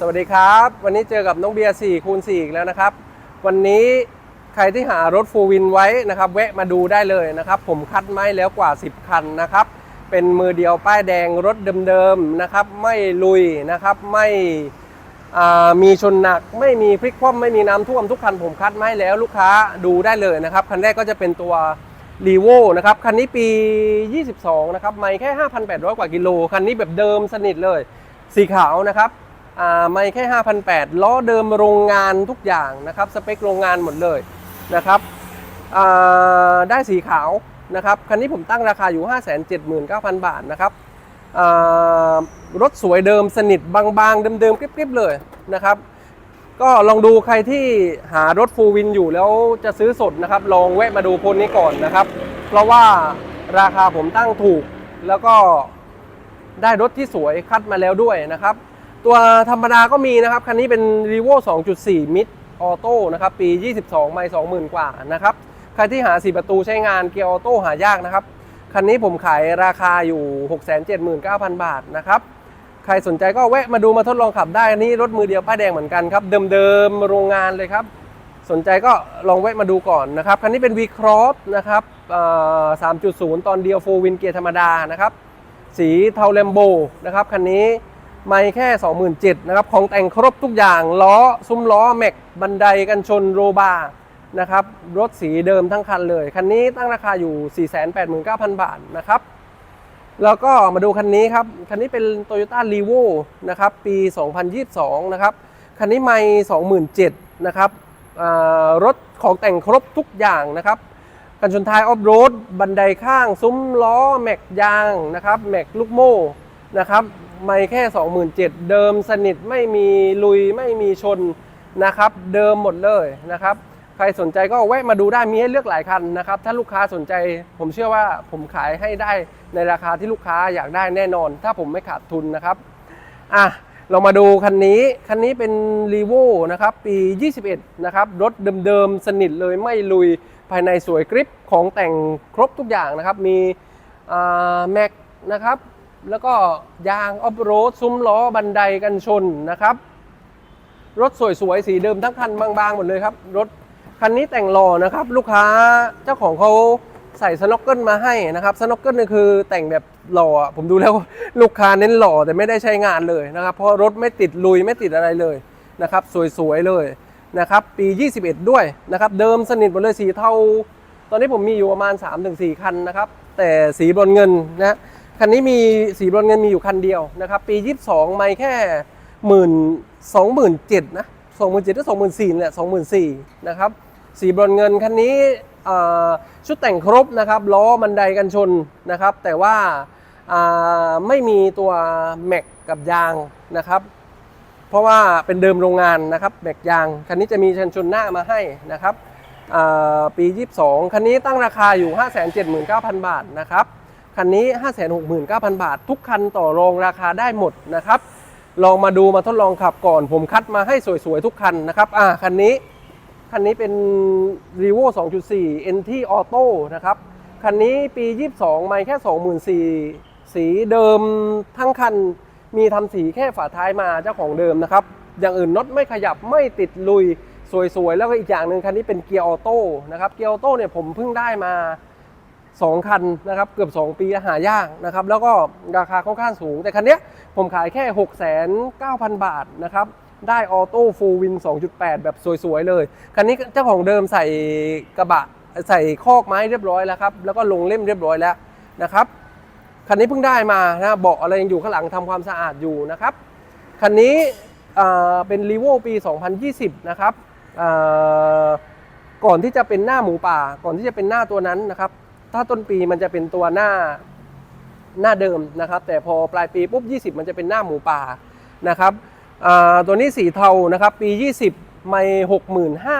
สวัสดีครับ วันนี้เจอกับน้องเบียร์4คูณ4อีกแล้วนะครับ วันนี้ใครที่หารถฟูวินไว้นะครับแวะมาดูได้เลยนะครับ ผมคัดไม้แล้วกว่า 10 คันนะครับ เป็นมือเดียวป้ายแดงรถเดิมๆนะครับ ไม่ลุยนะครับ ไม่มีชนหนัก ไม่มีพลิกคว่ำไม่มีน้ำท่วมทุกคันผมคัดไม้แล้วลูกค้าดูได้เลยนะครับ คันแรกก็จะเป็นตัวรีโวนะครับ คันนี้ปี 22 นะครับ ไม่แค่ 5,800 กว่ากิโล คันนี้แบบเดิมสนิทเลย สีขาวนะครับ ไม่แค่ 5,800 ล้อเดิมโรงงานทุกอย่างนะครับ สเปคโรงงานหมดเลยนะครับได้สีขาวนะครับ คันนี้ผมตั้งราคาอยู่ 579,000 บาทนะครับรถสวยเดิมสนิทบางๆ เดิมๆกริบๆเลยนะครับ ก็ลองดูใครที่หารถฟูวินอยู่แล้วจะซื้อสดนะครับ ลองแวะมาดูคนนี้ก่อนนะครับ เพราะว่าราคาผมตั้งถูกแล้วก็ได้รถที่สวยคัดมาแล้วด้วยนะครับ ตัวธรรมดาก็มีนะครับ คันนี้เป็น r e v o 2.4 mid auto นะครับ ปี 22 ไม่ 20,000 กว่านะครับ ใครที่หา 4 ประตูใช้งานเกียร์ออโต้หายากนะครับ คันนี้ผมขายราคาอยู่ 679,000 บาทนะครับ ใครสนใจก็แวะมาดูมาทดลองขับได้อันนี้รถมือเดียวป้ายแดงเหมือนกันครับ เดิมๆโรงงานเลยครับ สนใจก็ลองแวะมาดูก่อนนะครับ คันนี้เป็น V Cross นะครับ3.0 ตอนเดียวโฟวินเกียร์ธรรมดานะครับ สีเทาเลมโบนะครับ คันนี้ ไม่แค่ 27,000นะครับ ของแต่งครบทุกอย่าง ล้อ ซุ้มล้อ แม็ก บันไดกันชนโรบาร์นะครับ รถสีเดิมทั้งคันเลย คันนี้ตั้งราคาอยู่ 489,000 บาทนะครับ แล้วก็มาดูคันนี้ครับ คันนี้เป็น Toyota r e v o นะครับ ปี 2022 นะครับ คันนี้ไม่27,000นะครับรถของแต่งครบทุกอย่างนะครับกันชนท้ายออฟโรด บันไดข้าง ซุ้มล้อ แม็กยางนะครับ แม็กลูกโม่ นะครับไม่แค่ 27,000 เดิมสนิทไม่มีลุยไม่มีชนนะครับเดิมหมดเลยนะครับใครสนใจก็แวะมาดูได้มีให้เลือกหลายคันนะครับถ้าลูกค้าสนใจผมเชื่อว่าผมขายให้ได้ในราคาที่ลูกค้าอยากได้แน่นอน ถ้าผมไม่ขาดทุนนะครับอะเรามาดูคันนี้คันนี้เป็น r e v o นะครับปี 21 นะครับรถเดิมๆ สนิทเลยไม่ลุยภายในสวยกริปของแต่งครบทุกอย่างนะครับมีแม็กนะครับ แล้วก็ยางออฟโรดซุ้มล้อบันไดกันชนนะครับ รถสวยๆสีเดิมทั้งคันบางๆหมดเลยครับ รถคันนี้แต่งหล่อนะครับ ลูกค้าเจ้าของเขาใส่สโนกเกิลมาให้นะครับสโนกเกิลนี่คือแต่งแบบหล่อผมดูแล้วลูกค้าเน้นหล่อแต่ไม่ได้ใช้งานเลยนะครับ เพราะรถไม่ติดลุยไม่ติดอะไรเลยนะครับ สวยๆเลยนะครับ ปี 21 ด้วยนะครับ เดิมสนิทหมดเลยสีเทาตอนนี้ผมมีอยู่ประมาณ 3-4 คันนะครับ แต่สีบรอนเงินนะ คันนี้มีสีบรอนเงินมีอยู่คันเดียวนะครับ ปี 22 ไม่แค่หมื่นสองหมื่นเจ็ดนะสองหมื่นเจ็ดหรือสองหมื่นสี่เนี่ยสองหมื่นสี่นะครับสีบรอนเงินคันนี้ชุดแต่งครบนะครับล้อบันไดกันชนนะครับ แต่ว่าไม่มีตัวแม็กกับยางนะครับ เพราะว่าเป็นเดิมโรงงานนะครับแม็กยาง คันนี้จะมีชันชนหน้ามาให้นะครับอ่าปี 22 คันนี้ตั้งราคาอยู่ 579,000 บาทนะครับ คันนี้ 569,000 บาท ทุกคันต่อรองราคาได้หมดนะครับ ลองมาดูมาทดลองขับก่อน ผมคัดมาให้สวยๆ ทุกคันนะครับอ่าคันนี้ คันนี้เป็น r e v o 2.4 NT Auto นะครับ คันนี้ปี 22 ไม่แค่ 24,000สีเดิมทั้งคันมีทำสีแค่ฝาท้ายมาเจ้าของเดิมนะครับ อย่างอื่นน็อตไม่ขยับไม่ติดลุยสวยๆ แล้วก็อีกอย่างหนึ่งคันนี้เป็นเกียร์ออโต้นะครับ เกียร์ออโต้เนี่ยผมเพิ่งได้มา 2 คันนะครับเกือบ 2 ปีหายากนะครับแล้วก็ราคาค่อนข้างสูง แต่คันนี้ผมขายแค่ 6,900 บาทนะครับได้ออโต้ฟูลวิน 2.8 แบบสวยๆเลย คันนี้เจ้าของเดิมใส่กระบะใส่คอกไม้เรียบร้อยแล้วครับแล้วก็ลงเล่มเรียบร้อยแล้วนะครับคันนี้เพิ่งได้มานะเบาะอะไรยังอยู่ข้างหลังทำความสะอาดอยู่นะครับคันนี้เป็น r e v o ปี 2020 นะครับก่อนที่จะเป็นหน้าหมูป่า ก่อนที่จะเป็นหน้าตัวนั้นนะครับ ถ้าต้นปีมันจะเป็นตัวหน้าหน้าเดิมนะครับ แต่พอปลายปีปุ๊บ 20 มันจะเป็นหน้าหมูป่านะครับตัวนี้สีเทานะครับ ปี 20 ไม่65,000นห้า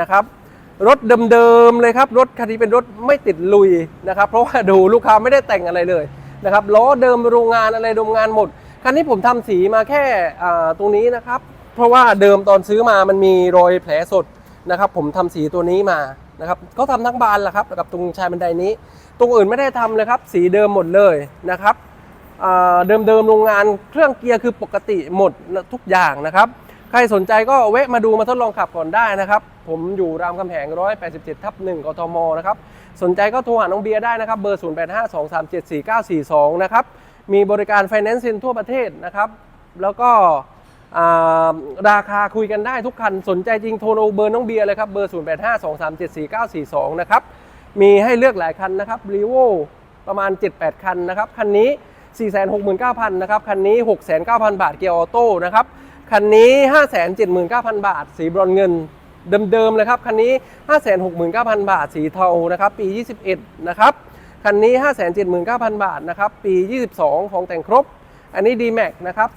นะครับรถเดิมๆเลยครับ รถคันนี้เป็นรถไม่ติดลุยนะครับ เพราะว่าดูลูกค้าไม่ได้แต่งอะไรเลยนะครับล้อเดิมโรงงานอะไรโรงงานหมดคันนี้ผมทำสีมาแค่ตรงนี้นะครับ เพราะว่าเดิมตอนซื้อมามันมีรอยแผลสดนะครับ ผมทำสีตัวนี้มา นะครับเขาทำทั้งบานแหละครับกับตรงชายบันไดนี้ ตรงอื่นไม่ได้ทำเลยครับ สีเดิมหมดเลยนะครับเดิมๆโรงงานเครื่องเกียร์คือปกติหมดทุกอย่างนะครับ ใครสนใจก็แวะมาดูมาทดลองขับก่อนได้นะครับ ผมอยู่รามคำแหง 187 ทับ1กทมนะครับ สนใจก็โทรหาน้องเบียร์ได้นะครับ เบอร์ 0852374942 นะครับ มีบริการไฟแนนซ์ซินทั่วประเทศนะครับ แล้วก็ ราคาคุยกันได้ทุกคัน สนใจจริงโทรเบอร์น้องเบียร์เลยครับ เบอร์ 0852374942 นะครับ มีให้เลือกหลายคันนะครับรีโวประมาณ 7-8 คันนะครับ คันนี้ 469,000 นะครับ คันนี้ 69,000 บาทเกียร์ออโต้นะครับ คันนี้ 579,000 บาท สีบรอนเงินเดิมๆเลยครับ คันนี้ 569,000 บาทสีเทานะครับ ปี 21 นะครับ คันนี้ 579,000 บาทนะครับ ปี 22 ของแต่งครบ อันนี้ D-Max นะครับ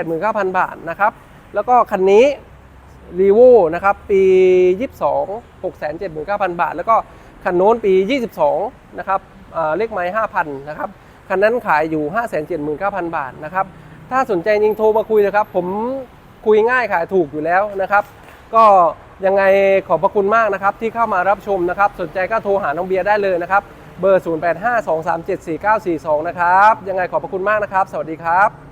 489,000 บาทนะครับ แล้วก็คันนี้รีโวนะครับ ปี 22 679,000 บาท แล้วก็คันโน้นปี 22 นะครับเลขไม้5,000 นะครับ คันนั้นขายอยู่ 579,000 บาทนะครับ ถ้าสนใจจริงโทรมาคุยนะครับ ผมคุยง่ายขายถูกอยู่แล้วนะครับ ก็ยังไงขอบพระคุณมากนะครับที่เข้ามารับชมนะครับ สนใจก็โทรหาน้องเบียร์ได้เลยนะครับ เบอร์ 0852374942 นะครับ ยังไงขอบพระคุณมากนะครับ สวัสดีครับ